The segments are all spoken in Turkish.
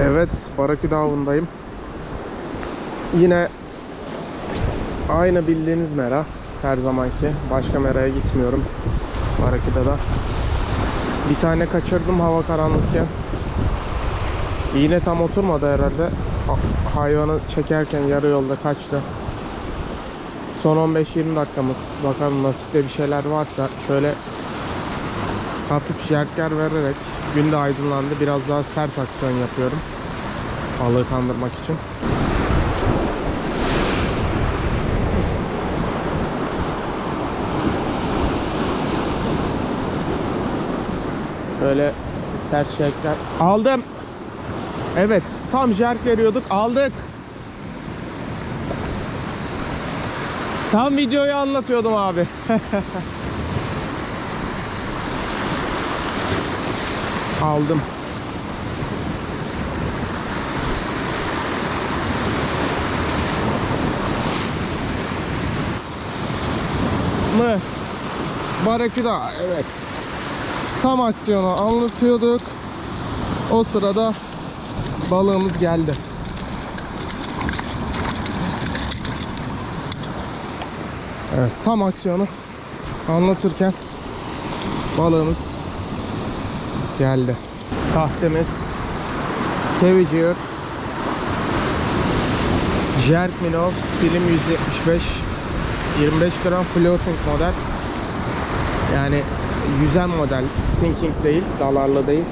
Evet, Baraküda avındayım. Yine aynı bildiğiniz mera. Her zamanki. Başka meraya gitmiyorum. Baraküda'da. Bir tane kaçırdım hava karanlıkken. Yine tam oturmadı herhalde. Ha- Hayvanı çekerken yarı yolda kaçtı. Son 15-20 dakikamız. Bakalım nasipte bir şeyler varsa şöyle hafif jerker vererek gün de aydınlandı. Biraz daha sert aksiyon yapıyorum. Balığı kandırmak için. Şöyle sert jerkler. Aldım. Evet, tam jerk veriyorduk. Aldık. Tam videoyu anlatıyordum abi. Aldım. Mı? Baraküda evet. Tam aksiyonu anlatıyorduk. O sırada balığımız geldi. Evet tam aksiyonu anlatırken balığımız geldi. Sahtemiz Sevicer Jerk Minnow Slim 175 25 gram floating model yani yüzen model sinking değil dalarlı değil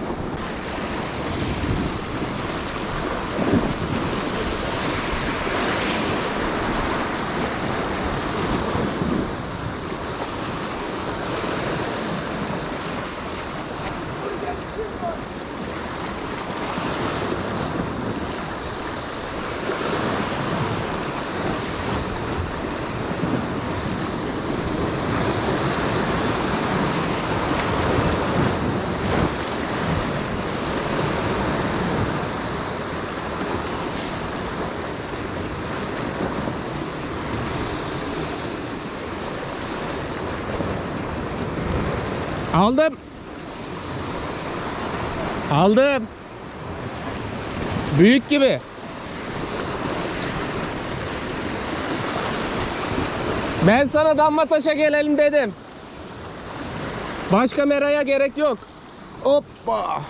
Aldım. Aldım. Büyük gibi. Ben sana damla taşa gelelim dedim. Başka meraya gerek yok. Hoppa.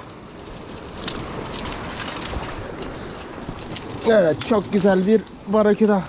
Evet çok güzel bir baraküda.